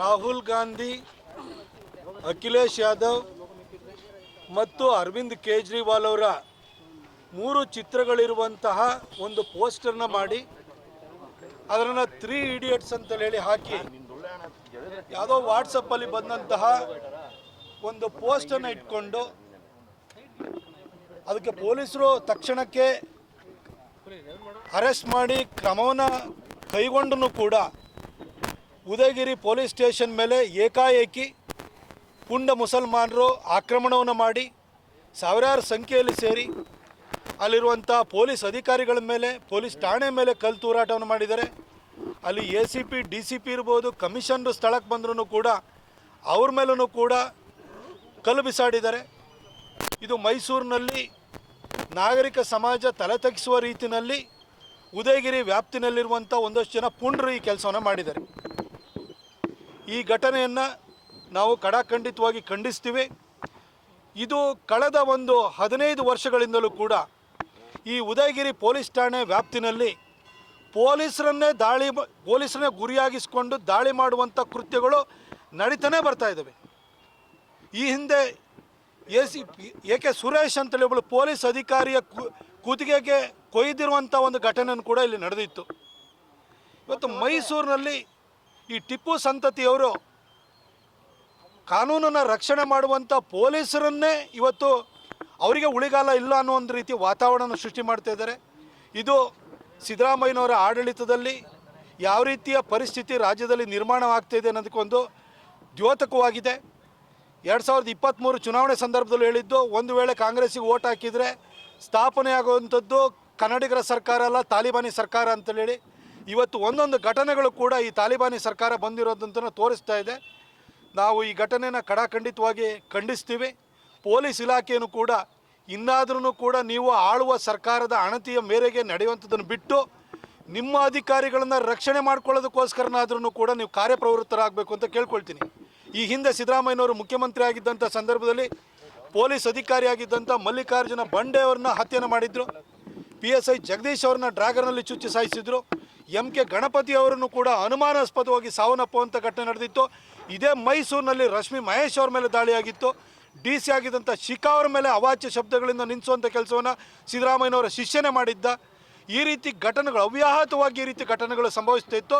ರಾಹುಲ್ ಗಾಂಧಿ, ಅಖಿಲೇಶ್ ಯಾದವ್ ಮತ್ತು ಅರವಿಂದ್ ಕೇಜ್ರಿವಾಲ್ ಅವರ ಮೂರು ಚಿತ್ರಗಳಿರುವಂತಹ ಒಂದು ಪೋಸ್ಟರ್ನ ಮಾಡಿ, ಅದನ್ನು ತ್ರೀ ಇಡಿಯಟ್ಸ್ ಅಂತ ಹೇಳಿ ಹಾಕಿ, ಯಾವುದೋ ವಾಟ್ಸಪ್ಪಲ್ಲಿ ಬಂದಂತಹ ಒಂದು ಪೋಸ್ಟನ್ನು ಇಟ್ಕೊಂಡು, ಅದಕ್ಕೆ ಪೊಲೀಸರು ತಕ್ಷಣಕ್ಕೆ ಅರೆಸ್ಟ್ ಮಾಡಿ ಕ್ರಮವನ್ನು ಕೈಗೊಂಡನು ಕೂಡ ಉದಯಗಿರಿ ಪೊಲೀಸ್ ಸ್ಟೇಷನ್ ಮೇಲೆ ಏಕಾಏಕಿ ಪುಂಡ ಮುಸಲ್ಮಾನರು ಆಕ್ರಮಣವನ್ನು ಮಾಡಿ ಸಾವಿರಾರು ಸಂಖ್ಯೆಯಲ್ಲಿ ಸೇರಿ ಅಲ್ಲಿರುವಂಥ ಪೊಲೀಸ್ ಅಧಿಕಾರಿಗಳ ಮೇಲೆ, ಪೊಲೀಸ್ ಠಾಣೆ ಮೇಲೆ ಕಲ್ಲು ತೂರಾಟವನ್ನು ಮಾಡಿದ್ದಾರೆ. ಅಲ್ಲಿ A C P D C P ಇರ್ಬೋದು, ಕಮಿಷನ್ರು ಸ್ಥಳಕ್ಕೆ ಬಂದ್ರೂ ಕೂಡ ಅವ್ರ ಮೇಲೂ ಕೂಡ ಕಲ್ಲು ಬಿಸಾಡಿದ್ದಾರೆ. ಇದು ಮೈಸೂರಿನಲ್ಲಿ ನಾಗರಿಕ ಸಮಾಜ ತಲೆ ತಗ್ಗಿಸುವ ರೀತಿಯಲ್ಲಿ ಉದಯಗಿರಿ ವ್ಯಾಪ್ತಿನಲ್ಲಿರುವಂಥ ಒಂದಷ್ಟು ಜನ ಪುಂಡ್ರು ಈ ಕೆಲಸವನ್ನು ಮಾಡಿದ್ದಾರೆ. ಈ ಘಟನೆಯನ್ನು ನಾವು ಕಡಾಖಂಡಿತವಾಗಿ ಖಂಡಿಸ್ತೀವಿ. ಇದು ಕಳೆದ ಒಂದು ಹದಿನೈದು ವರ್ಷಗಳಿಂದಲೂ ಕೂಡ ಈ ಉದಯಗಿರಿ ಪೊಲೀಸ್ ಠಾಣೆ ವ್ಯಾಪ್ತಿನಲ್ಲಿ ಪೊಲೀಸರನ್ನೇ ದಾಳಿ ಪೊಲೀಸರನ್ನೇ ಗುರಿಯಾಗಿಸಿಕೊಂಡು ದಾಳಿ ಮಾಡುವಂಥ ಕೃತ್ಯಗಳು ನಡೀತಾನೆ ಬರ್ತಾ ಇದ್ದಾವೆ. ಈ ಹಿಂದೆ A C A, K Suresh ಅಂತೇಳಿ ಒಬ್ಬಳು ಪೊಲೀಸ್ ಅಧಿಕಾರಿಯ ಕುತ್ತಿಗೆಗೆ ಕೊಯ್ದಿರುವಂಥ ಒಂದು ಘಟನೆಯನ್ನು ಕೂಡ ಇಲ್ಲಿ ನಡೆದಿತ್ತು. ಇವತ್ತು ಮೈಸೂರಿನಲ್ಲಿ ಈ ಟಿಪ್ಪು ಸಂತತಿಯವರು ಕಾನೂನನ್ನು ರಕ್ಷಣೆ ಮಾಡುವಂಥ ಪೊಲೀಸರನ್ನೇ ಇವತ್ತು ಅವರಿಗೆ ಉಳಿಗಾಲ ಇಲ್ಲ ಅನ್ನೋ ಒಂದು ರೀತಿ ವಾತಾವರಣವನ್ನು ಸೃಷ್ಟಿ ಮಾಡ್ತಾ ಇದು ಸಿದ್ದರಾಮಯ್ಯನವರ ಆಡಳಿತದಲ್ಲಿ ಯಾವ ರೀತಿಯ ಪರಿಸ್ಥಿತಿ ರಾಜ್ಯದಲ್ಲಿ ನಿರ್ಮಾಣವಾಗ್ತಾ ಇದೆ ಅನ್ನೋದಕ್ಕೊಂದು ದ್ಯೋತಕವಾಗಿದೆ. ಎರಡು ಸಾವಿರದ ಇಪ್ಪತ್ತ್ಮೂರು ಚುನಾವಣೆ ಸಂದರ್ಭದಲ್ಲಿ ಹೇಳಿದ್ದು, ಒಂದು ವೇಳೆ ಕಾಂಗ್ರೆಸ್ಸಿಗೆ ಓಟ್ ಹಾಕಿದರೆ ಸ್ಥಾಪನೆ ಆಗುವಂಥದ್ದು ಕನ್ನಡಿಗರ ಸರ್ಕಾರ ಅಲ್ಲ, ತಾಲಿಬಾನಿ ಸರ್ಕಾರ ಅಂತೇಳಿ. ಇವತ್ತು ಒಂದೊಂದು ಘಟನೆಗಳು ಕೂಡ ಈ ತಾಲಿಬಾನಿ ಸರ್ಕಾರ ಬಂದಿರೋದಂತ ತೋರಿಸ್ತಾ ಇದೆ. ನಾವು ಈ ಘಟನೆನ ಕಡಾಖಂಡಿತವಾಗಿ ಖಂಡಿಸ್ತೀವಿ. ಪೊಲೀಸ್ ಇಲಾಖೆಯನ್ನು ಕೂಡ ಇನ್ನಾದ್ರೂ ಕೂಡ ನೀವು ಆಳುವ ಸರ್ಕಾರದ ಅಣತಿಯ ಮೇರೆಗೆ ನಡೆಯುವಂಥದ್ದನ್ನು ಬಿಟ್ಟು ನಿಮ್ಮ ಅಧಿಕಾರಿಗಳನ್ನು ರಕ್ಷಣೆ ಮಾಡ್ಕೊಳ್ಳೋದಕ್ಕೋಸ್ಕರನಾದ್ರೂ ಕೂಡ ನೀವು ಕಾರ್ಯಪ್ರವೃತ್ತರಾಗಬೇಕು ಅಂತ ಕೇಳ್ಕೊಳ್ತೀನಿ. ಈ ಹಿಂದೆ ಸಿದ್ದರಾಮಯ್ಯನವರು ಮುಖ್ಯಮಂತ್ರಿ ಆಗಿದ್ದಂಥ ಸಂದರ್ಭದಲ್ಲಿ ಪೊಲೀಸ್ ಅಧಿಕಾರಿಯಾಗಿದ್ದಂಥ ಮಲ್ಲಿಕಾರ್ಜುನ ಬಂಡೆ ಅವ್ರನ್ನ ಹತ್ಯೆನ ಮಾಡಿದ್ರು. ಪಿ ಎಸ್ ಐ ಜಗದೀಶ್ ಅವ್ರನ್ನ ಡ್ರ್ಯಾಗನಲ್ಲಿ ಚುಚ್ಚಿ ಸಾಯಿಸಿದ್ರು. ಎಂ ಕೆ ಗಣಪತಿ ಅವರನ್ನು ಕೂಡ ಅನುಮಾನಾಸ್ಪದವಾಗಿ ಸಾವನ್ನಪ್ಪುವಂಥ ಘಟನೆ ನಡೆದಿತ್ತು. ಇದೇ ಮೈಸೂರಿನಲ್ಲಿ ರಶ್ಮಿ ಮಹೇಶ್ ಅವ್ರ ಮೇಲೆ ದಾಳಿಯಾಗಿತ್ತು. ಡಿ ಸಿ ಆಗಿದ್ದಂಥ ಶಿಖಾ ಅವರ ಮೇಲೆ ಅವಾಚ್ಯ ಶಬ್ದಗಳಿಂದ ನಿಲ್ಲಿಸುವಂಥ ಕೆಲಸವನ್ನು ಸಿದ್ದರಾಮಯ್ಯನವರ ಶಿಷ್ಯನೇ ಮಾಡಿದ್ದ. ಈ ರೀತಿ ಘಟನೆಗಳು ಅವ್ಯಾಹತವಾಗಿ ಈ ರೀತಿ ಘಟನೆಗಳು ಸಂಭವಿಸ್ತಾ ಇತ್ತು.